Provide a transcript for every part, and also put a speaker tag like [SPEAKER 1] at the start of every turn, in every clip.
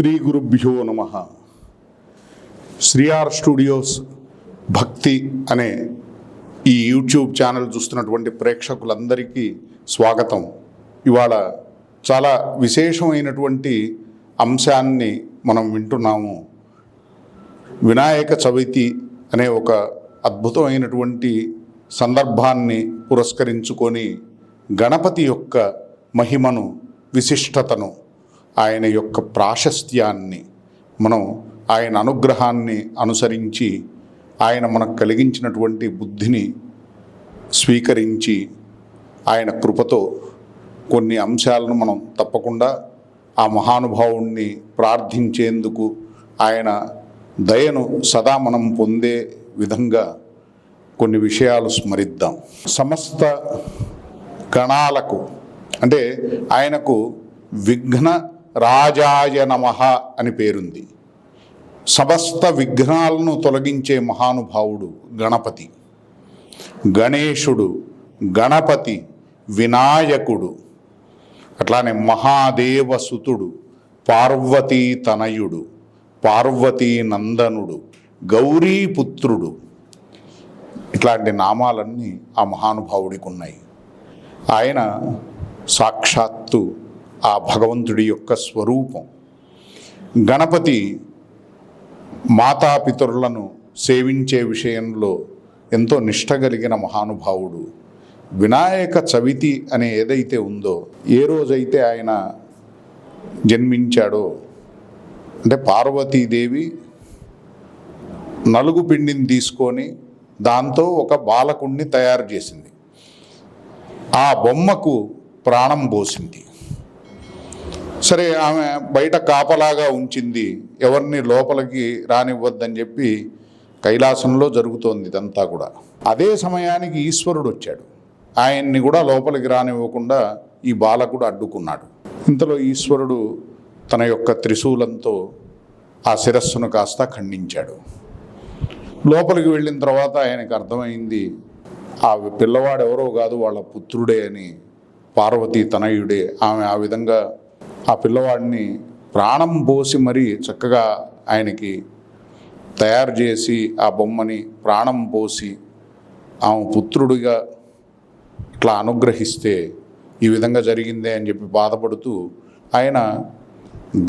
[SPEAKER 1] శ్రీ గురుభ్యో నమ. శ్రీఆర్ స్టూడియోస్ భక్తి అనే ఈ యూట్యూబ్ ఛానల్ చూస్తున్నటువంటి ప్రేక్షకులందరికీ స్వాగతం. ఇవాళ చాలా విశేషమైనటువంటి అంశాన్ని మనం వింటున్నాము. వినాయక చవితి అనే ఒక అద్భుతమైనటువంటి సందర్భాన్ని పురస్కరించుకొని గణపతి యొక్క మహిమను విశిష్టతను ఆయన యొక్క ప్రాశస్త్యాన్ని మనం ఆయన అనుగ్రహాన్ని అనుసరించి ఆయన మనకు కలిగించినటువంటి బుద్ధిని స్వీకరించి ఆయన కృపతో కొన్ని అంశాలను మనం తప్పకుండా ఆ మహానుభావుణ్ణి ప్రార్థించేందుకు ఆయన దయను సదా మనం పొందే విధంగా కొన్ని విషయాలు స్మరిద్దాం. సమస్త గణాలకు అంటే ఆయనకు విఘ్న రాజాయ నమ అని పేరుంది. సమస్త విఘ్నాలను తొలగించే మహానుభావుడు గణపతి. గణేశుడు గణపతి వినాయకుడు. అట్లానే మహాదేవసుతుడు పార్వతీ తనయుడు పార్వతీ నందనుడు గౌరీపుత్రుడు ఇట్లాంటి నామాలన్నీ ఆ మహానుభావుడికి ఉన్నాయి. ఆయన సాక్షాత్తు ఆ భగవంతుడి యొక్క స్వరూపం. గణపతి మాతాపితరులను సేవించే విషయంలో ఎంతో నిష్ట కలిగిన మహానుభావుడు. వినాయక చవితి అనే ఏదైతే ఉందో ఏ రోజైతే ఆయన జన్మించాడో అంటే పార్వతీదేవి నలుగు పిండిని తీసుకొని దాంతో ఒక బాలకుణ్ణి తయారు చేసింది. ఆ బొమ్మకు ప్రాణం పోసింది. సరే ఆమె బయట కాపలాగా ఉంచింది. ఎవరిని లోపలికి రానివ్వద్దని చెప్పి కైలాసంలో జరుగుతోంది ఇదంతా కూడా. అదే సమయానికి ఈశ్వరుడు వచ్చాడు. ఆయన్ని కూడా లోపలికి రానివ్వకుండా ఈ బాలకుడు అడ్డుకున్నాడు. ఇంతలో ఈశ్వరుడు తన యొక్క త్రిశూలంతో ఆ శిరస్సును కాస్త ఖండించాడు. లోపలికి వెళ్ళిన తర్వాత ఆయనకు అర్థమైంది ఆ పిల్లవాడు ఎవరో కాదు వాళ్ళ పుత్రుడే అని. పార్వతీ తనయుడే. ఆమె ఆ విధంగా ఆ పిల్లవాడిని ప్రాణం పోసి మరీ చక్కగా ఆయనకి తయారు చేసి ఆ బొమ్మని ప్రాణం పోసి ఆమె పుత్రుడిగా ఇట్లా అనుగ్రహిస్తే ఈ విధంగా జరిగిందే అని చెప్పి బాధపడుతూ ఆయన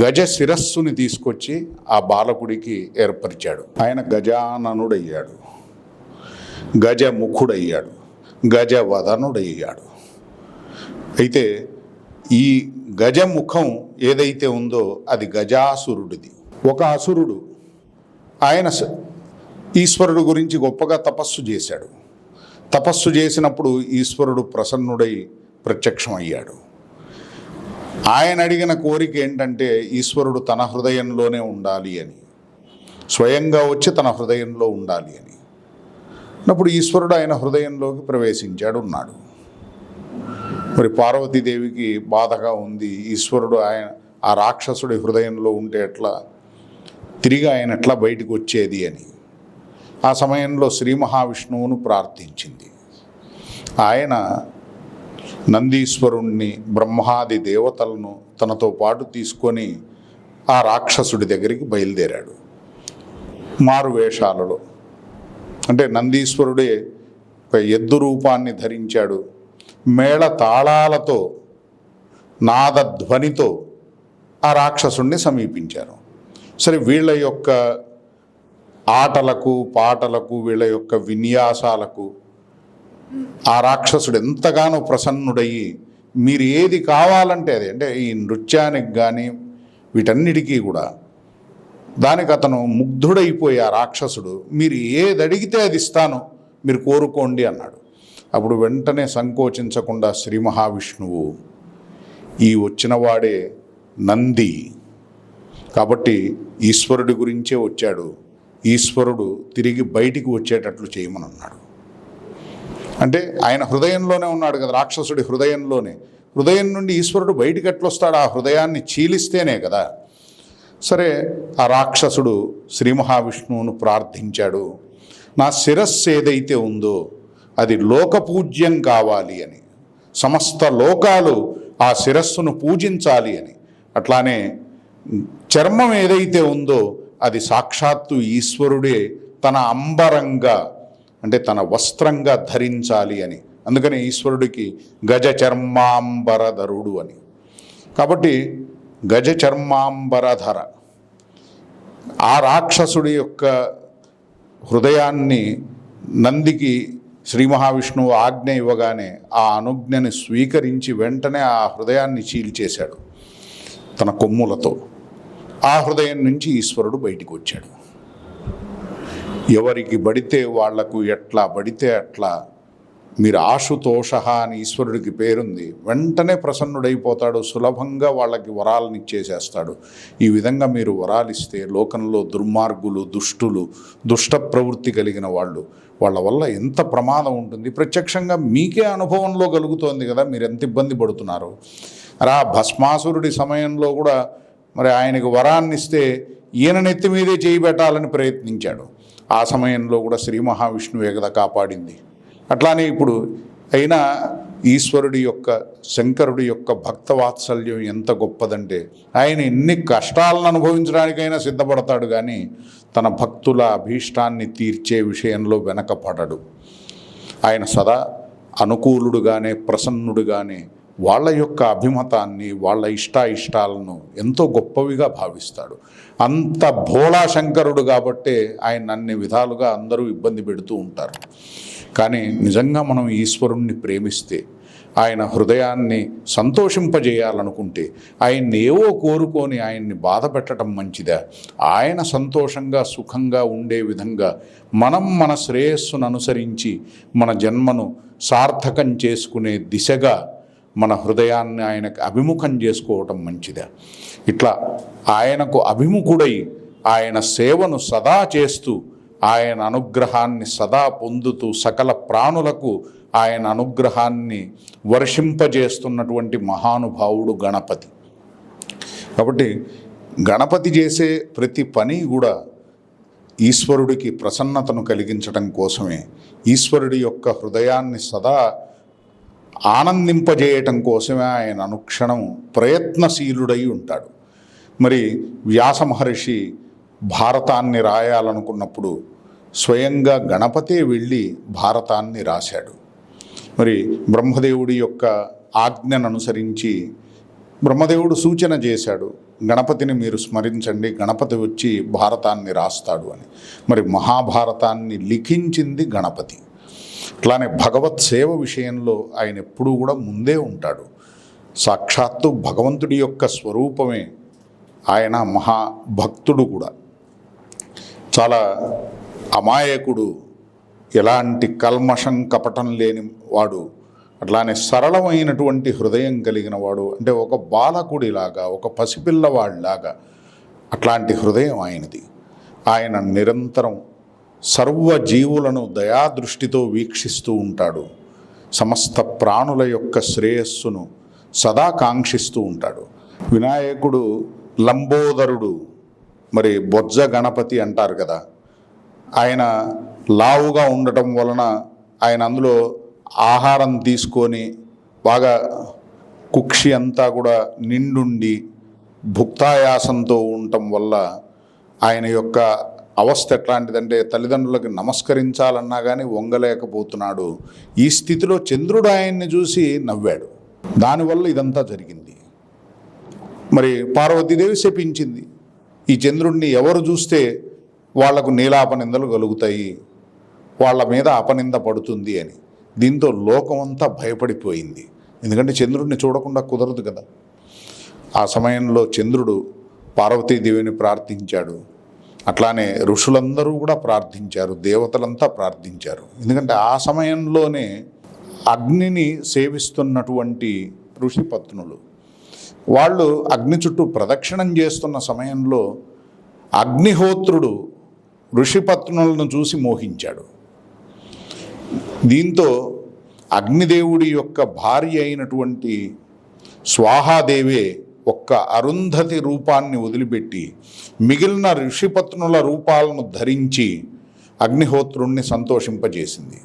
[SPEAKER 1] గజ శిరస్సుని తీసుకొచ్చి ఆ బాలకుడికి ఏర్పరిచాడు. ఆయన గజాననుడయ్యాడు. గజముఖుడయ్యాడు. గజవదనుడయ్యాడు. అయితే ఈ గజముఖం ఏదైతే ఉందో అది గజాసురుడిది. ఒక అసురుడు ఆయన స- ఈశ్వరుడు గురించి గొప్పగా తపస్సు చేశాడు. తపస్సు చేసినప్పుడు ఈశ్వరుడు ప్రసన్నుడై ప్రత్యక్షం అయ్యాడు ఆయన అడిగిన కోరిక ఏంటంటే ఈశ్వరుడు తన హృదయంలోనే ఉండాలి అని. స్వయంగా వచ్చి తన హృదయంలో ఉండాలి అని. అప్పుడు ఈశ్వరుడు ఆయన హృదయంలోకి ప్రవేశించాడు ఉన్నాడు. మరి పార్వతీదేవికి బాధగా ఉంది. ఈశ్వరుడు ఆయన ఆ రాక్షసుడి హృదయంలో ఉంటే ఎట్లా? తిరిగి ఆయన ఎట్లా బయటకు వచ్చేది అని. ఆ సమయంలో శ్రీ మహావిష్ణువును ప్రార్థించింది. ఆయన నందీశ్వరుణ్ణి బ్రహ్మాది దేవతలను తనతో పాటు తీసుకొని ఆ రాక్షసుడి దగ్గరికి బయలుదేరాడు. మారు వేషాలలో అంటే నందీశ్వరుడే ఒక ఎద్దు రూపాన్ని ధరించాడు. మేళ తాళాలతో నాదధ్వనితో ఆ రాక్షసుణ్ణి సమీపించారు. సరే వీళ్ళ యొక్క ఆటలకు పాటలకు వీళ్ళ యొక్క విన్యాసాలకు ఆ రాక్షసుడు ఎంతగానో ప్రసన్నుడయ్యి మీరు ఏది కావాలంటే అది అంటే ఈ నృత్యానికి కానీ వీటన్నిటికీ కూడా దానికి అతను ముగ్ధుడైపోయి ఆ రాక్షసుడు మీరు ఏది అడిగితే అది ఇస్తాను మీరు కోరుకోండి అన్నాడు. అప్పుడు వెంటనే సంకోచించకుండా శ్రీ మహావిష్ణువు ఈ వచ్చినవాడే నంది. కాబట్టి ఈశ్వరుడి గురించే వచ్చాడు. ఈశ్వరుడు తిరిగి బయటికి వచ్చేటట్లు చేయమని అన్నాడు అంటే ఆయన హృదయంలోనే ఉన్నాడు కదా రాక్షసుడి హృదయంలోనే. హృదయం నుండి ఈశ్వరుడు బయటికి ఎట్లొస్తాడు? ఆ హృదయాన్ని చీలిస్తేనే కదా. సరే ఆ రాక్షసుడు శ్రీ మహావిష్ణువును ప్రార్థించాడు. నా శిరస్సు ఏదైతే ఉందో అది లోకపూజ్యం కావాలి అని. సమస్త లోకాలు ఆ శిరస్సును పూజించాలి అని. అట్లానే చర్మం ఏదైతే ఉందో అది సాక్షాత్తు ఈశ్వరుడే తన అంబరంగా అంటే తన వస్త్రంగా ధరించాలి అని. అందుకని ఈశ్వరుడికి గజ చర్మాంబరధరుడు అని. కాబట్టి గజ చర్మాంబరధర. ఆ రాక్షసుడి యొక్క హృదయాన్ని నందికి శ్రీ మహావిష్ణువు ఆజ్ఞ ఇవ్వగానే ఆ అనుజ్ఞని స్వీకరించి వెంటనే ఆ హృదయాన్ని చీల్చేశాడు తన కొమ్ములతో. ఆ హృదయం నుంచి ఈశ్వరుడు బయటికి వచ్చాడు. ఎవరికి బడితే వాళ్ళకు ఎట్లా బడితే అట్లా మీరు ఆశుతోష అని ఈశ్వరుడికి పేరుంది వెంటనే ప్రసన్నుడైపోతాడు సులభంగా వాళ్ళకి వరాలను ఇచ్చేసేస్తాడు. ఈ విధంగా మీరు వరాలిస్తే లోకంలో దుర్మార్గులు దుష్టులు దుష్ట ప్రవృత్తి కలిగిన వాళ్ళు వాళ్ళ వల్ల ఎంత ప్రమాదం ఉంటుంది? ప్రత్యక్షంగా మీకే అనుభవంలో కలుగుతోంది కదా మీరు ఎంత ఇబ్బంది పడుతున్నారు? రా భస్మాసురుడి సమయంలో కూడా మరి ఆయనకు వరాన్ని ఇస్తే ఈయన నెత్తి మీదే చేయి పెట్టాలని ప్రయత్నించాడు. ఆ సమయంలో కూడా శ్రీ మహావిష్ణువే కదా కాపాడింది. అట్లానే ఇప్పుడు అయినా ఈశ్వరుడి యొక్క శంకరుడి యొక్క భక్త వాత్సల్యం ఎంత గొప్పదంటే ఆయన ఎన్ని కష్టాలను అనుభవించడానికైనా సిద్ధపడతాడు కానీ తన భక్తుల అభీష్టాన్ని తీర్చే విషయంలో వెనకపడడు. ఆయన సదా అనుకూలుడుగానే ప్రసన్నుడుగానే వాళ్ళ యొక్క అభిమతాన్ని వాళ్ళ ఇష్టాయిష్టాలను ఎంతో గొప్పవిగా భావిస్తాడు. అంత భోళా శంకరుడు కాబట్టే ఆయన అన్ని విధాలుగా అందరూ ఇబ్బంది పెడుతూ ఉంటారు. కానీ నిజంగా మనం ఈశ్వరుణ్ణి ప్రేమిస్తే ఆయన హృదయాన్ని సంతోషింపజేయాలనుకుంటే ఆయన్ని ఏవో కోరుకొని ఆయన్ని బాధ పెట్టడం మంచిదా? ఆయన సంతోషంగా సుఖంగా ఉండే విధంగా మనం మన శ్రేయస్సును అనుసరించి మన జన్మను సార్థకం చేసుకునే దిశగా మన హృదయాన్ని ఆయనకు అభిముఖం చేసుకోవటం మంచిదా? ఇట్లా ఆయనకు అభిముఖుడై ఆయన సేవను సదా చేస్తూ ఆయన అనుగ్రహాన్ని సదా పొందుతూ సకల ప్రాణులకు ఆయన అనుగ్రహాన్ని వర్షింపజేస్తున్నటువంటి మహానుభావుడు గణపతి. కాబట్టి గణపతి చేసే ప్రతి పని కూడా ఈశ్వరుడికి ప్రసన్నతను కలిగించడం కోసమే. ఈశ్వరుడి యొక్క హృదయాన్ని సదా ఆనందింపజేయటం కోసమే ఆయన అనుక్షణం ప్రయత్నశీలుడై ఉంటాడు. మరి వ్యాస మహర్షి భారతాన్ని రాయాలనుకున్నప్పుడు స్వయంగా గణపతే వెళ్ళి భారతాన్ని రాశాడు. మరి బ్రహ్మదేవుడి యొక్క ఆజ్ఞను అనుసరించి బ్రహ్మదేవుడు సూచన చేశాడు గణపతిని మీరు స్మరించండి గణపతి వచ్చి భారతాన్ని రాస్తాడు అని. మరి మహాభారతాన్ని లిఖించింది గణపతి. అట్లానే భగవత్ సేవ విషయంలో ఆయన ఎప్పుడూ కూడా ముందే ఉంటాడు. సాక్షాత్తు భగవంతుడి యొక్క స్వరూపమే ఆయన మహాభక్తుడు కూడా. చాలా అమాయకుడు ఎలాంటి కల్మషం కపటం లేని వాడు అట్లానే సరళమైనటువంటి హృదయం కలిగిన వాడు అంటే ఒక బాలకుడిలాగా ఒక పసిపిల్లవాడిలాగా అట్లాంటి హృదయం ఆయనది. ఆయన నిరంతరం సర్వ జీవులను దయాదృష్టితో వీక్షిస్తూ ఉంటాడు. సమస్త ప్రాణుల యొక్క శ్రేయస్సును సదా కాంక్షిస్తూ ఉంటాడు. వినాయకుడు లంబోదరుడు మరి బొజ్జ గణపతి అంటారు కదా ఆయన లావుగా ఉండటం వలన ఆయన అందులో ఆహారం తీసుకొని బాగా కుక్షి అంతా కూడా నిండుండి భుక్తాయాసంతో ఉండటం వల్ల ఆయన యొక్క అవస్థ ఎట్లాంటిదంటే తల్లిదండ్రులకు నమస్కరించాలన్నా కానీ వంగలేకపోతున్నాడు. ఈ స్థితిలో చంద్రుడు ఆయన్ని చూసి నవ్వాడు. దానివల్ల ఇదంతా జరిగింది. మరి పార్వతీదేవి శపించింది. ఈ చంద్రుడిని ఎవరు చూస్తే వాళ్ళకు నీలాపనిందలు కలుగుతాయి. వాళ్ళ మీద అపనింద పడుతుంది అని. దీంతో లోకమంతా భయపడిపోయింది. ఎందుకంటే చంద్రుడిని చూడకుండా కుదరదు కదా. ఆ సమయంలో చంద్రుడు పార్వతీదేవిని ప్రార్థించాడు. అట్లానే ఋషులందరూ కూడా ప్రార్థించారు. దేవతలంతా ప్రార్థించారు. ఎందుకంటే ఆ సమయంలోనే అగ్నిని సేవిస్తున్నటువంటి ఋషి పత్నులు. వాళ్ళు అగ్ని చుట్టూ ప్రదక్షిణం చేస్తున్న సమయంలో అగ్నిహోత్రుడు ఋషిపత్నులను చూసి మోహించాడు. దీంతో అగ్నిదేవుడి యొక్క భార్య అయినటువంటి స్వాహాదేవే ఒక్క అరుంధతి రూపాన్ని వదిలిపెట్టి మిగిలిన ఋషిపత్నుల రూపాలను ధరించి అగ్నిహోత్రుణ్ణి సంతోషింపజేసింది.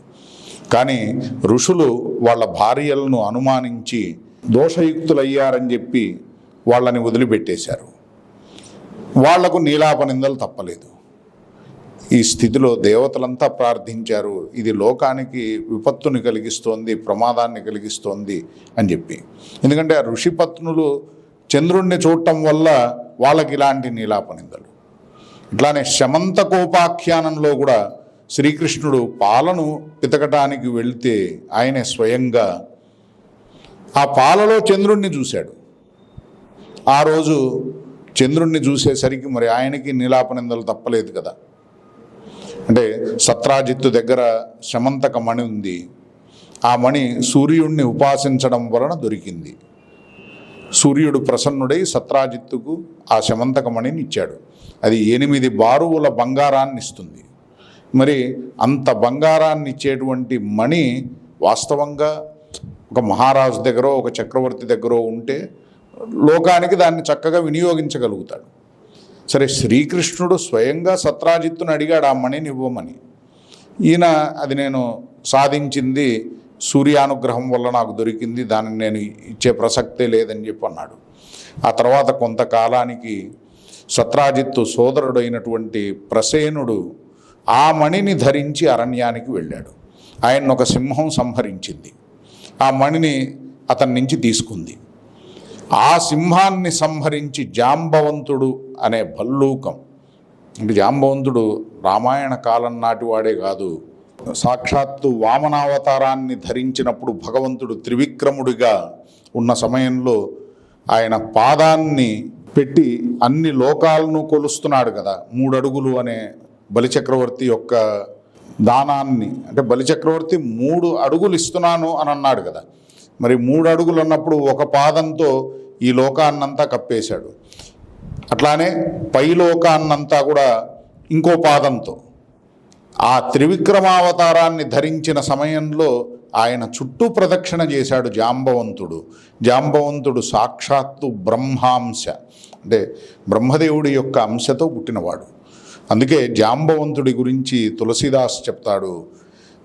[SPEAKER 1] కానీ ఋషులు వాళ్ళ భార్యలను అనుమానించి దోషయుక్తులయ్యారని చెప్పి వాళ్ళని వదిలిపెట్టేశారు. వాళ్ళకు నీలాపనిందలు తప్పలేదు. ఈ స్థితిలో దేవతలంతా ప్రార్థించారు. ఇది లోకానికి విపత్తుని కలిగిస్తోంది ప్రమాదాన్ని కలిగిస్తోంది అని చెప్పి. ఎందుకంటే ఆ ఋషిపత్నులు చంద్రుణ్ణి చూడటం వల్ల వాళ్ళకి ఇలాంటి నీలాపనిందలు ఇట్లానే శమంత కోపాఖ్యానంలో కూడా శ్రీకృష్ణుడు పాలను పితకటానికి వెళితే ఆయనే స్వయంగా ఆ పాలలో చంద్రుణ్ణి చూశాడు. ఆ రోజు చంద్రుణ్ణి చూసేసరికి మరి ఆయనకి నీలాపనిందలు తప్పలేదు కదా. అంటే సత్రాజిత్తు దగ్గర శమంతక మణి ఉంది. ఆ మణి సూర్యుడిని ఉపాసించడం వలన దొరికింది. సూర్యుడు ప్రసన్నుడై సత్రాజిత్తుకు ఆ శమంతక మణిని ఇచ్చాడు. అది ఎనిమిది బారువుల బంగారాన్ని ఇస్తుంది. మరి అంత బంగారాన్ని ఇచ్చేటువంటి మణి వాస్తవంగా ఒక మహారాజు దగ్గర ఒక చక్రవర్తి దగ్గర ఉంటే లోకానికి దాన్ని చక్కగా వినియోగించగలుగుతాడు. సరే శ్రీకృష్ణుడు స్వయంగా సత్రాజిత్తును అడిగాడు ఆ మణిని ఇవ్వమని. ఈయన అది నేను సాధించింది సూర్యానుగ్రహం వల్ల నాకు దొరికింది దాన్ని నేను ఇచ్చే ప్రసక్తే లేదని చెప్పి అన్నాడు. ఆ తర్వాత కొంతకాలానికి సత్రాజిత్తు సోదరుడైనటువంటి ప్రసేనుడు ఆ మణిని ధరించి అరణ్యానికి వెళ్ళాడు. ఆయన ఒక సింహం సంహరించింది. ఆ మణిని అతని నుంచి తీసుకుంది. ఆ సింహాన్ని సంహరించి జాంబవంతుడు అనే భల్లూకం. అంటే జాంబవంతుడు రామాయణ కాలం నాటివాడే కాదు. సాక్షాత్తు వామనావతారాన్ని ధరించినప్పుడు భగవంతుడు త్రివిక్రముడిగా ఉన్న సమయంలో ఆయన పాదాన్ని పెట్టి అన్ని లోకాలను కొలుస్తున్నాడు కదా. మూడు అడుగులు అనే బలిచక్రవర్తి యొక్క దానాన్ని. అంటే బలిచక్రవర్తి మూడు అడుగులు ఇస్తున్నాను అని అన్నాడు కదా. మరి మూడు అడుగులు ఉన్నప్పుడు ఒక పాదంతో ఈ లోకాన్నంతా కప్పేశాడు. అట్లానే పై లోకాన్నంతా కూడా ఇంకో పాదంతో. ఆ త్రివిక్రమావతారాన్ని ధరించిన సమయంలో ఆయన చుట్టూ ప్రదక్షిణ చేశాడు జాంబవంతుడు. జాంబవంతుడు సాక్షాత్తు బ్రహ్మాంశ. అంటే బ్రహ్మదేవుడి యొక్క అంశతో పుట్టినవాడు. అందుకే జాంబవంతుడి గురించి తులసిదాస్ చెప్తాడు.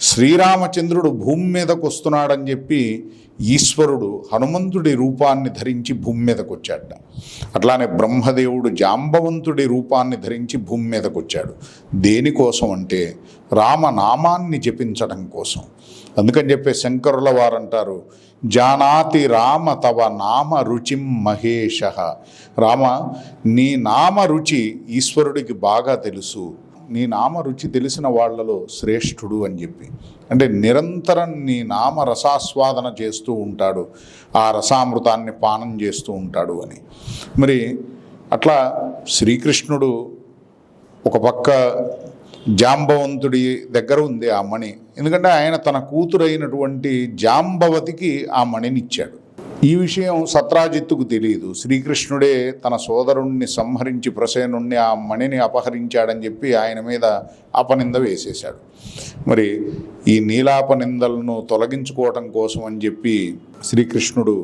[SPEAKER 1] శ్రీరామచంద్రుడు భూమి మీదకు వస్తున్నాడని చెప్పి ఈశ్వరుడు హనుమంతుడి రూపాన్ని ధరించి భూమి మీదకు వచ్చాడు అట్లానే బ్రహ్మదేవుడు జాంబవంతుడి రూపాన్ని ధరించి భూమి మీదకు వచ్చాడు. దేనికోసం అంటే రామనామాన్ని జపించడం కోసం. అందుకని చెప్పే శంకరుల వారు అంటారు జానాతి రామ తవ నామ రుచిం మహేష రామ నీ నామ రుచి ఈశ్వరుడికి బాగా తెలుసు. నీ నామ రుచి తెలిసిన వాళ్ళలో శ్రేష్ఠుడు అని చెప్పి. అంటే నిరంతరం నీ నామ రసాస్వాదన చేస్తూ ఉంటాడు. ఆ రసామృతాన్ని పానం చేస్తూ ఉంటాడు అని. మరి అట్లా శ్రీకృష్ణుడు ఒక పక్క జాంబవంతుడి దగ్గర ఉంది ఆ మణి. ఎందుకంటే ఆయన తన కూతురైనటువంటి జాంబవతికి ఆ మణిని ఇచ్చాడు ఈ విషయం సత్రాజిత్తుకు తెలియదు శ్రీకృష్ణుడే తన సోదరుణ్ణి సంహరించి ప్రసేనుణ్ణి ఆ మణిని అపహరించాడని చెప్పి ఆయన మీద అపనింద వేసేశాడు. మరి ఈ నీలాపనిందలను తొలగించుకోవటం కోసం అని చెప్పి శ్రీకృష్ణుడు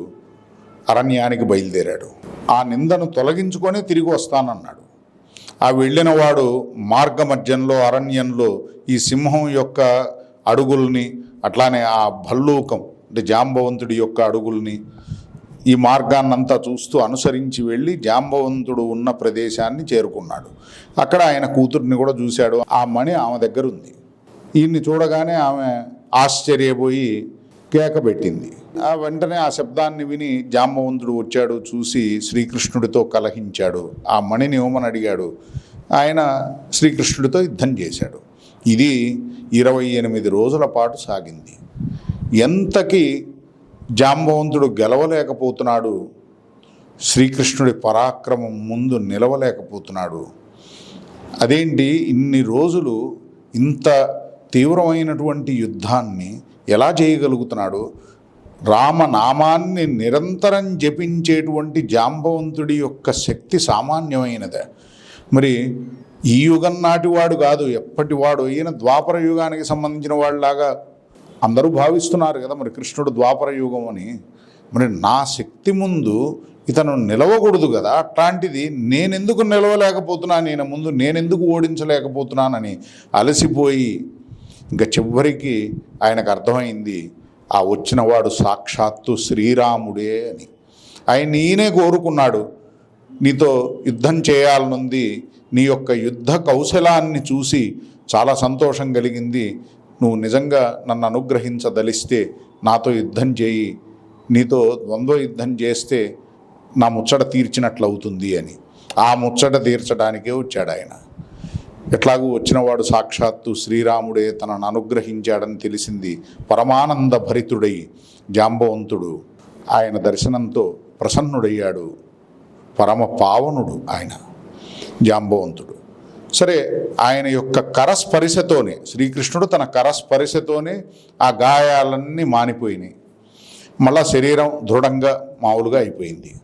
[SPEAKER 1] అరణ్యానికి బయలుదేరాడు. ఆ నిందను తొలగించుకొని తిరిగి వస్తానన్నాడు. ఆ వెళ్ళిన వాడు మార్గమధ్యంలో అరణ్యంలో ఈ సింహం యొక్క అడుగుల్ని అట్లానే ఆ భల్లూకం అంటే జాంబవంతుడి యొక్క అడుగుల్ని ఈ మార్గాన్నంతా చూస్తూ అనుసరించి వెళ్ళి జాంబవంతుడు ఉన్న ప్రదేశాన్ని చేరుకున్నాడు. అక్కడ ఆయన కూతుర్ని కూడా చూశాడు. ఆ మణి ఆమె దగ్గర ఉంది. ఈయన్ని చూడగానే ఆమె ఆశ్చర్యపోయి కేక పెట్టింది. ఆ వెంటనే ఆ శబ్దాన్ని విని జాంబవంతుడు వచ్చాడు చూసి శ్రీకృష్ణుడితో కలహించాడు. ఆ మణిని ఇవ్వమని అడిగాడు. ఆయన శ్రీకృష్ణుడితో యుద్ధం చేశాడు. ఇది ఇరవై ఎనిమిది రోజుల పాటు సాగింది. ఎంతకి జాంబవంతుడు గెలవలేకపోతున్నాడు. శ్రీకృష్ణుడి పరాక్రమం ముందు నిలవలేకపోతున్నాడు. అదేంటి? ఇన్ని రోజులు ఇంత తీవ్రమైనటువంటి యుద్ధాన్ని ఎలా చేయగలుగుతున్నాడు? రామనామాన్ని నిరంతరం జపించేటువంటి జాంబవంతుడి యొక్క శక్తి సామాన్యమైనదే. మరి ఈ యుగం నాటివాడు కాదు ఎప్పటివాడు ఈయన ద్వాపర యుగానికి సంబంధించిన వాళ్ళలాగా అందరూ భావిస్తున్నారు కదా మరి కృష్ణుడు ద్వాపర యుగం అని. మరి నా శక్తి ముందు ఇతను నిలవకూడదు కదా. అట్లాంటిది నేనెందుకు నిలవలేకపోతున్నాను? నేను ముందు నేనెందుకు ఓడించలేకపోతున్నానని అలసిపోయి ఇంకా చివరికి ఆయనకు అర్థమైంది ఆ వచ్చినవాడు సాక్షాత్తు శ్రీరాముడే అని. ఆయన ఈయనే కోరుకున్నాడు నీతో యుద్ధం చేయాలనుంది నీ యొక్క యుద్ధ కౌశలాన్ని చూసి చాలా సంతోషం కలిగింది నువ్వు నిజంగా నన్ను అనుగ్రహించదలిస్తే నాతో యుద్ధం చేయి నీతో ద్వంద్వ యుద్ధం చేస్తే నా ముచ్చట తీర్చినట్లు అవుతుంది అని. ఆ ముచ్చట తీర్చడానికే వచ్చాడు ఆయన. ఎట్లాగూ వచ్చినవాడు సాక్షాత్తు శ్రీరాముడే తనను అనుగ్రహించాడని తెలిసింది పరమానంద భరితుడై జాంబవంతుడు. ఆయన దర్శనంతో ప్రసన్నుడయ్యాడు పరమ పావనుడు ఆయన జాంబవంతుడు. సరే ఆయన యొక్క కరస్పరిశతోనే శ్రీకృష్ణుడు తన కరస్పరిశతోనే ఆ గాయాలన్నీ మానిపోయినాయి. మళ్ళా శరీరం దృఢంగా మామూలుగా అయిపోయింది.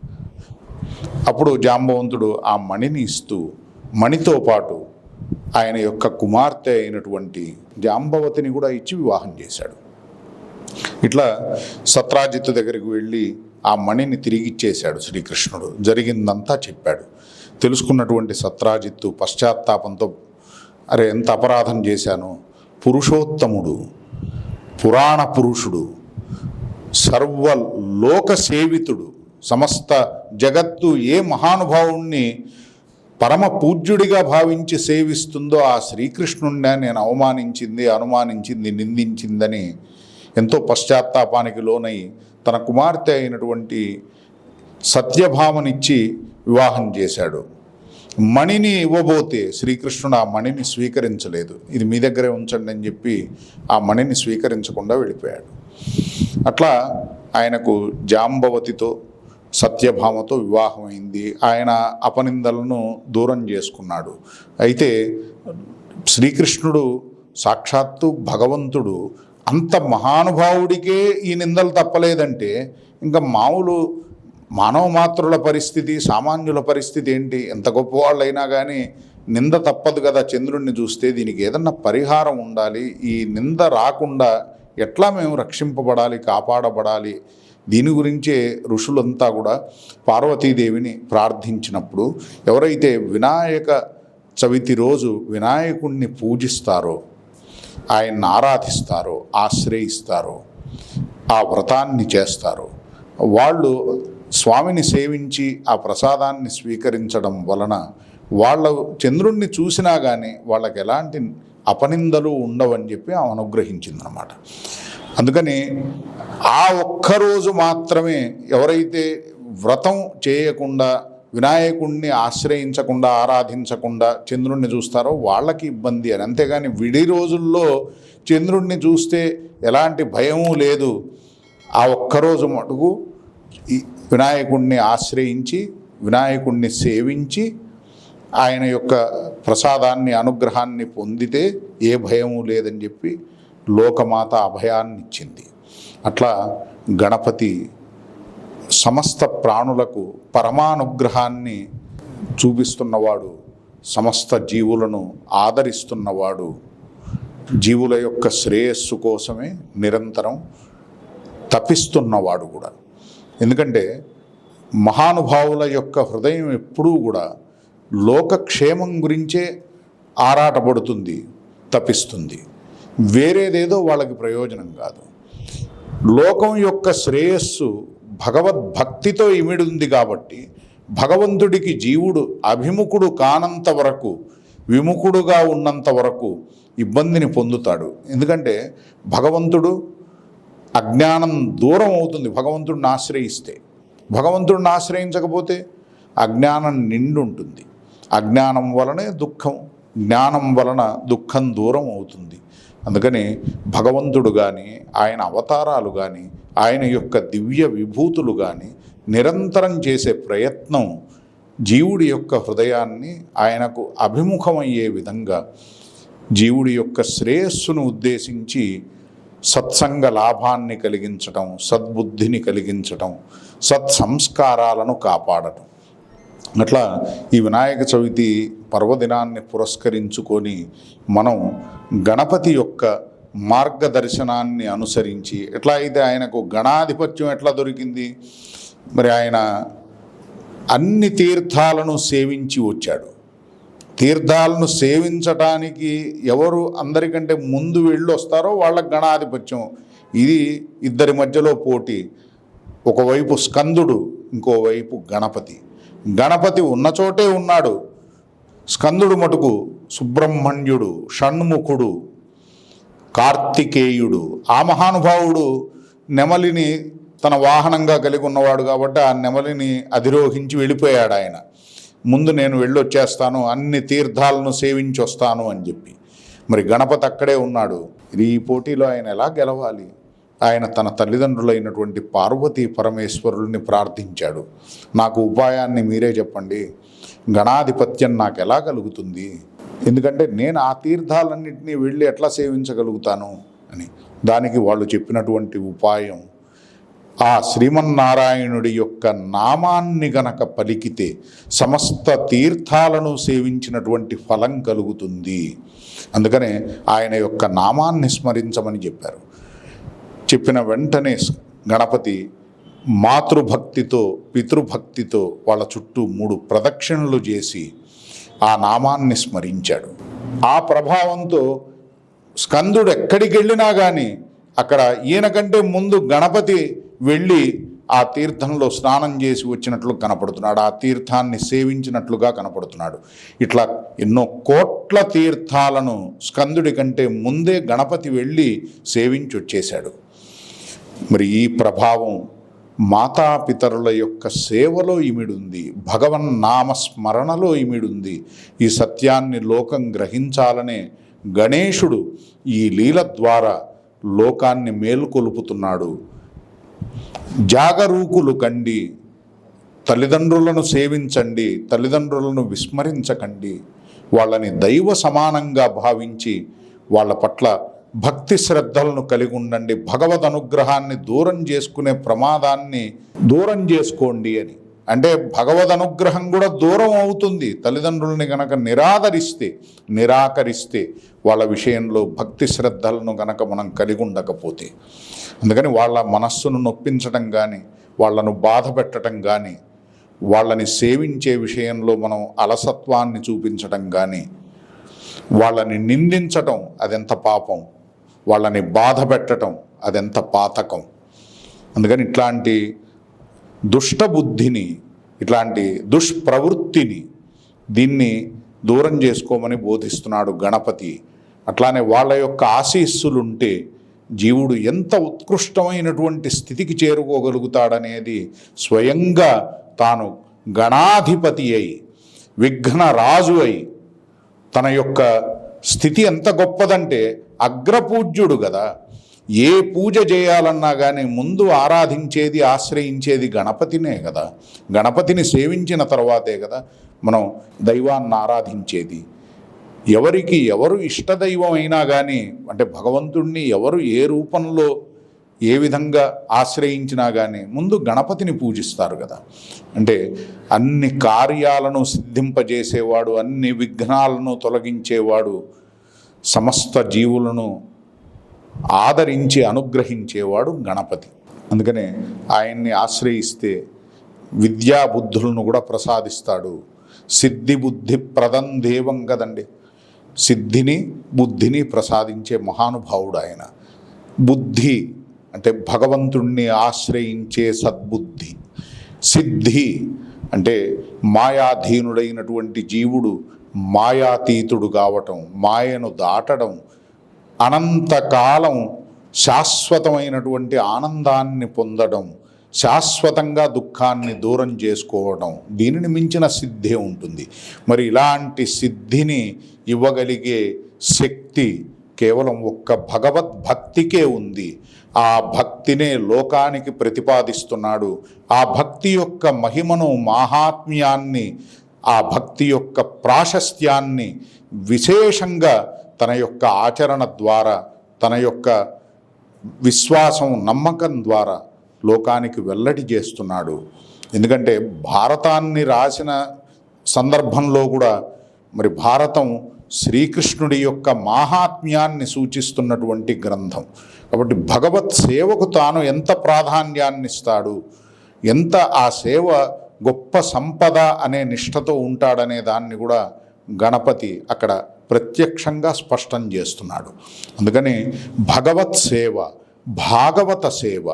[SPEAKER 1] అప్పుడు జాంబవంతుడు ఆ మణిని ఇస్తూ మణితో పాటు ఆయన యొక్క కుమార్తె అయినటువంటి జాంబవతిని కూడా ఇచ్చి వివాహం చేశాడు. ఇట్లా సత్రాజిత్తు దగ్గరికి వెళ్ళి ఆ మణిని తిరిగి ఇచ్చేశాడు శ్రీకృష్ణుడు. జరిగిందంతా చెప్పాడు. తెలుసుకున్నటువంటి సత్రాజిత్తు పశ్చాత్తాపంతో అరే ఎంత అపరాధం చేశాను. పురుషోత్తముడు పురాణ పురుషుడు సర్వ లోక సేవితుడు సమస్త జగత్తు ఏ మహానుభావుణ్ణి పరమ పూజ్యుడిగా భావించి సేవిస్తుందో ఆ శ్రీకృష్ణుడినే నేను అవమానించింది అనుమానించింది నిందించిందని ఎంతో పశ్చాత్తాపానికి లోనై తన కుమార్తె అయినటువంటి సత్యభామనిచ్చి వివాహం చేశాడు. మణిని ఇవ్వబోతే శ్రీకృష్ణుడు ఆ మణిని స్వీకరించలేదు. ఇది మీ దగ్గరే ఉంచండి అని చెప్పి ఆ మణిని స్వీకరించకుండా వెళ్ళిపోయాడు. అట్లా ఆయనకు జాంబవతితో సత్యభామతో వివాహమైంది. ఆయన అపనిందలను దూరం చేసుకున్నాడు. అయితే శ్రీకృష్ణుడు సాక్షాత్తు భగవంతుడు. అంత మహానుభావుడికే ఈ నిందలు తప్పలేదంటే ఇంకా మామూలు మానవ మాత్రుల పరిస్థితి సామాన్యుల పరిస్థితి ఏంటి? ఎంత గొప్పవాళ్ళైనా కానీ నింద తప్పదు కదా చంద్రుణ్ణి చూస్తే. దీనికి ఏదన్నా పరిహారం ఉండాలి. ఈ నింద రాకుండా ఎట్లా మేము రక్షింపబడాలి కాపాడబడాలి? దీని గురించే ఋషులంతా కూడా పార్వతీదేవిని ప్రార్థించినప్పుడు ఎవరైతే వినాయక చవితి రోజు వినాయకుణ్ణి పూజిస్తారో ఆయన్ని ఆరాధిస్తారో ఆశ్రయిస్తారో ఆ వ్రతాన్ని చేస్తారో వాళ్ళు స్వామిని సేవించి ఆ ప్రసాదాన్ని స్వీకరించడం వలన వాళ్ళ చంద్రుణ్ణి చూసినా కానీ వాళ్ళకి ఎలాంటి అపనిందలు ఉండవని చెప్పి ఆమె అనుగ్రహించిందనమాట అందుకని ఆ ఒక్కరోజు మాత్రమే ఎవరైతే వ్రతం చేయకుండా వినాయకుణ్ణి ఆశ్రయించకుండా ఆరాధించకుండా చంద్రుణ్ణి చూస్తారో వాళ్ళకి ఇబ్బంది అని. అంతేగాని విడి రోజుల్లో చంద్రుణ్ణి చూస్తే ఎలాంటి భయము లేదు. ఆ ఒక్కరోజు మటుకు వినాయకుణ్ణి ఆశ్రయించి వినాయకుణ్ణి సేవించి ఆయన యొక్క ప్రసాదాన్ని అనుగ్రహాన్ని పొందితే ఏ భయము లేదని చెప్పి లోకమాత అభయాన్ని ఇచ్చింది అట్లా గణపతి సమస్త ప్రాణులకు పరమానుగ్రహాన్ని చూపిస్తున్నవాడు సమస్త జీవులను ఆదరిస్తున్నవాడు జీవుల యొక్క శ్రేయస్సు కోసమే నిరంతరం తపిస్తున్నవాడు కూడా. ఎందుకంటే మహానుభావుల యొక్క హృదయం ఎప్పుడూ కూడా లోకక్షేమం గురించే ఆరాటపడుతుంది తపిస్తుంది. వేరేదేదో వాళ్ళకి ప్రయోజనం కాదు. లోకం యొక్క శ్రేయస్సు భగవద్భక్తితో ఇమిడుంది కాబట్టి భగవంతుడికి జీవుడు అభిముఖుడు కానంత వరకు విముఖుడుగా ఉన్నంత వరకు ఇబ్బందిని పొందుతాడు. ఎందుకంటే భగవంతుడు అజ్ఞానం దూరం అవుతుంది. భగవంతుడిని ఆశ్రయిస్తే. భగవంతుడిని ఆశ్రయించకపోతే అజ్ఞానం నిండు ఉంటుంది. అజ్ఞానం వలనే దుఃఖం జ్ఞానం వలన దుఃఖం దూరం అవుతుంది. అందుకని భగవంతుడు కానీ ఆయన అవతారాలు కానీ ఆయన యొక్క దివ్య విభూతులు కానీ నిరంతరం చేసే ప్రయత్నం జీవుడి యొక్క హృదయాన్ని ఆయనకు అభిముఖమయ్యే విధంగా జీవుడి యొక్క శ్రేయస్సును ఉద్దేశించి సత్సంగ లాభాన్ని కలిగించటం సద్బుద్ధిని కలిగించటం సత్సంస్కారాలను కాపాడటం. అట్లా ఈ వినాయక చవితి పర్వదినాన్ని పురస్కరించుకొని మనం గణపతి యొక్క మార్గదర్శనాన్ని అనుసరించి ఎట్లా అయితే ఆయనకు గణాధిపత్యం ఎట్లా దొరికింది? మరి ఆయన అన్ని తీర్థాలను సేవించి వచ్చాడు. తీర్థాలను సేవించటానికి ఎవరు అందరికంటే ముందు వెళ్ళి వస్తారో వాళ్ళకి గణాధిపత్యం. ఇది ఇద్దరి మధ్యలో పోటీ. ఒకవైపు స్కందుడు ఇంకోవైపు గణపతి. గణపతి ఉన్న చోటే ఉన్నాడు. స్కందుడు మటుకు సుబ్రహ్మణ్యుడు షణ్ముఖుడు కార్తికేయుడు. ఆ మహానుభావుడు నెమలిని తన వాహనంగా కలిగి ఉన్నవాడు కాబట్టి ఆ నెమలిని అధిరోహించి వెళ్ళిపోయాడు ఆయన ముందు నేను వెళ్ళొచ్చేస్తాను అన్ని తీర్థాలను సేవించి వస్తాను అని చెప్పి. మరి గణపతి అక్కడే ఉన్నాడు. ఈ పోటీలో ఆయన ఎలా గెలవాలి? ఆయన తన తల్లిదండ్రులైనటువంటి పార్వతీ పరమేశ్వరుల్ని ప్రార్థించాడు. నాకు ఉపాయాన్ని మీరే చెప్పండి. గణాధిపత్యం నాకు ఎలా కలుగుతుంది? ఎందుకంటే నేను ఆ తీర్థాలన్నింటినీ వెళ్ళి ఎట్లా సేవించగలుగుతాను? అని. దానికి వాళ్ళు చెప్పినటువంటి ఉపాయం ఆ శ్రీమన్నారాయణుడి యొక్క నామాన్ని గనక పలికితే సమస్త తీర్థాలను సేవించినటువంటి ఫలం కలుగుతుంది. అందుకనే ఆయన యొక్క నామాన్ని స్మరించమని చెప్పారు. చెప్పిన వెంటనే గణపతి మాతృభక్తితో పితృభక్తితో వాళ్ళ చుట్టూ మూడు ప్రదక్షిణలు చేసి ఆ నామాన్ని స్మరించాడు. ఆ ప్రభావంతో స్కందుడు ఎక్కడికి వెళ్ళినా కానీ అక్కడ ఈయన కంటే ముందు గణపతి వెళ్ళి ఆ తీర్థంలో స్నానం చేసి వచ్చినట్లు కనపడుతున్నాడు. ఆ తీర్థాన్ని సేవించినట్లుగా కనపడుతున్నాడు. ఇట్లా ఎన్నో కోట్ల తీర్థాలను స్కందుడి కంటే ముందే గణపతి వెళ్ళి సేవించి వచ్చేశాడు. మరి ఈ ప్రభావం మాతాపితరుల యొక్క సేవలో ఇమిడుంది. భగవన్ నామస్మరణలో ఇమిడుంది. ఈ సత్యాన్ని లోకం గ్రహించాలనే గణేశుడు ఈ లీల ద్వారా లోకాన్ని మేలుకొలుపుతున్నాడు. జాగరూకులు కండి. తల్లిదండ్రులను సేవించండి. తల్లిదండ్రులను విస్మరించకండి. వాళ్ళని దైవ సమానంగా భావించి వాళ్ళ పట్ల భక్తి శ్రద్ధలను కలిగి ఉండండి. భగవద్ అనుగ్రహాన్ని దూరం చేసుకునే ప్రమాదాన్ని దూరం చేసుకోండి అని. అంటే భగవద్ అనుగ్రహం కూడా దూరం అవుతుంది. తల్లిదండ్రుల్ని గనక నిరాదరిస్తే నిరాకరిస్తే వాళ్ళ విషయంలో భక్తి శ్రద్ధలను గనక మనం కలిగి ఉండకపోతే అందుకని వాళ్ళ మనస్సును నొప్పించడం కానీ వాళ్ళను బాధ పెట్టడం కానీ వాళ్ళని సేవించే విషయంలో మనం అలసత్వాన్ని చూపించడం కానీ వాళ్ళని నిందించటం అదెంత పాపం వాళ్ళని బాధ పెట్టడం అదెంత పాతకం. అందుకని ఇట్లాంటి దుష్టబుద్ధిని ఇట్లాంటి దుష్ప్రవృత్తిని దీన్ని దూరం చేసుకోమని బోధిస్తున్నాడు గణపతి. అట్లానే వాళ్ళ యొక్క ఆశీస్సులుంటే జీవుడు ఎంత ఉత్కృష్టమైనటువంటి స్థితికి చేరుకోగలుగుతాడనేది స్వయంగా తాను గణాధిపతి అయి విఘ్నరాజు అయి తన యొక్క స్థితి ఎంత గొప్పదంటే అగ్రపూజ్యుడు కదా ఏ పూజ చేయాలన్నా కానీ ముందు ఆరాధించేది ఆశ్రయించేది గణపతినే కదా గణపతిని సేవించిన తర్వాతే కదా మనం దైవాన్ని ఆరాధించేది. ఎవరికి ఎవరు ఇష్టదైవం అయినా కానీ అంటే భగవంతుణ్ణి ఎవరు ఏ రూపంలో ఏ విధంగా ఆశ్రయించినా కానీ ముందు గణపతిని పూజిస్తారు కదా అంటే అన్ని కార్యాలను సిద్ధింపజేసేవాడు అన్ని విఘ్నాలను తొలగించేవాడు సమస్త జీవులను ఆదరించి అనుగ్రహించేవాడు గణపతి. అందుకనే ఆయన్ని ఆశ్రయిస్తే విద్యాబుద్ధులను కూడా ప్రసాదిస్తాడు. సిద్ధి బుద్ధి ప్రదం దేవం కదండి. సిద్ధిని బుద్ధిని ప్రసాదించే మహానుభావుడు ఆయన. బుద్ధి అంటే భగవంతుణ్ణి ఆశ్రయించే సద్బుద్ధి. సిద్ధి అంటే మాయాధీనుడైనటువంటి జీవుడు మాయాతీతుడు కావటం మాయను దాటడం అనంతకాలం శాశ్వతమైనటువంటి ఆనందాన్ని పొందడం శాశ్వతంగా దుఃఖాన్ని దూరం చేసుకోవడం దీనిని మించిన సిద్ధే ఉంటుంది. మరి ఇలాంటి సిద్ధిని ఇవ్వగలిగే శక్తి కేవలం ఒక్క భగవద్భక్తికే ఉంది. ఆ భక్తినే లోకానికి ప్రతిపాదిస్తున్నాడు. ఆ భక్తి యొక్క మహిమను మాహాత్మ్యాన్ని ఆ భక్తి యొక్క ప్రాశస్త్యాన్ని విశేషంగా తన యొక్క ఆచరణ ద్వారా తన యొక్క విశ్వాసం నమ్మకం ద్వారా లోకానికి వెల్లడి చేస్తున్నాడు. ఎందుకంటే భారతాన్ని రాసిన సందర్భంలో కూడా మరి భారతం శ్రీకృష్ణుడి యొక్క మాహాత్మ్యాన్ని సూచిస్తున్నటువంటి గ్రంథం. కాబట్టి భగవత్ సేవకు తాను ఎంత ప్రాధాన్యాన్ని ఇస్తాడు ఎంత ఆ సేవ గొప్ప సంపద అనే నిష్ఠతో ఉంటాడనే దాన్ని కూడా గణపతి అక్కడ ప్రత్యక్షంగా స్పష్టం చేస్తున్నాడు. అందుకని భగవత్ సేవ భాగవత సేవ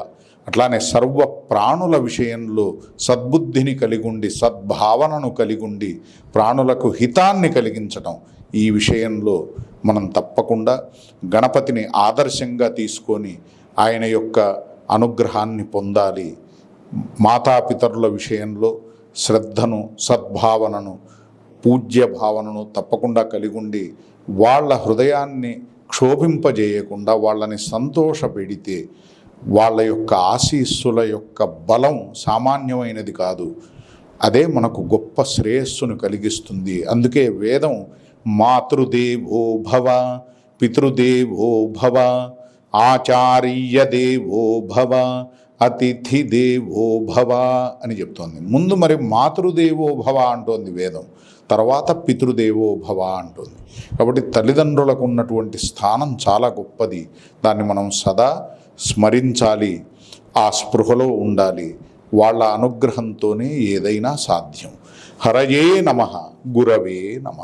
[SPEAKER 1] అట్లానే సర్వ ప్రాణుల విషయంలో సద్బుద్ధిని కలిగుండి సద్భావనను కలిగుండి ప్రాణులకు హితాన్ని కలిగించడం ఈ విషయంలో మనం తప్పకుండా గణపతిని ఆదర్శంగా తీసుకొని ఆయన యొక్క అనుగ్రహాన్ని పొందాలి. మాతాపితరుల విషయంలో శ్రద్ధను సద్భావనను పూజ్య భావనను తప్పకుండా కలిగి ఉండి వాళ్ళ హృదయాన్ని క్షోభింపజేయకుండా వాళ్ళని సంతోషపెడితే వాళ్ళ యొక్క ఆశీస్సుల యొక్క బలం సామాన్యమైనది కాదు. అదే మనకు గొప్ప శ్రేయస్సును కలిగిస్తుంది. అందుకే వేదం మాతృదేవో భవ పితృదేవో భవ ఆచార్య దేవో భవ అతిథి దేవో భవ అని చెప్తోంది. ముందు మరి మాతృదేవో భవ అంటోంది వేదం. తర్వాత పితృదేవో భవ అంటుంది. కాబట్టి తల్లిదండ్రులకు ఉన్నటువంటి స్థానం చాలా గొప్పది. దాన్ని మనం సదా స్మరించాలి ఆ స్పృహలో ఉండాలి. వాళ్ళ అనుగ్రహంతోనే ఏదైనా సాధ్యం. హరయే నమ గురవే నమ.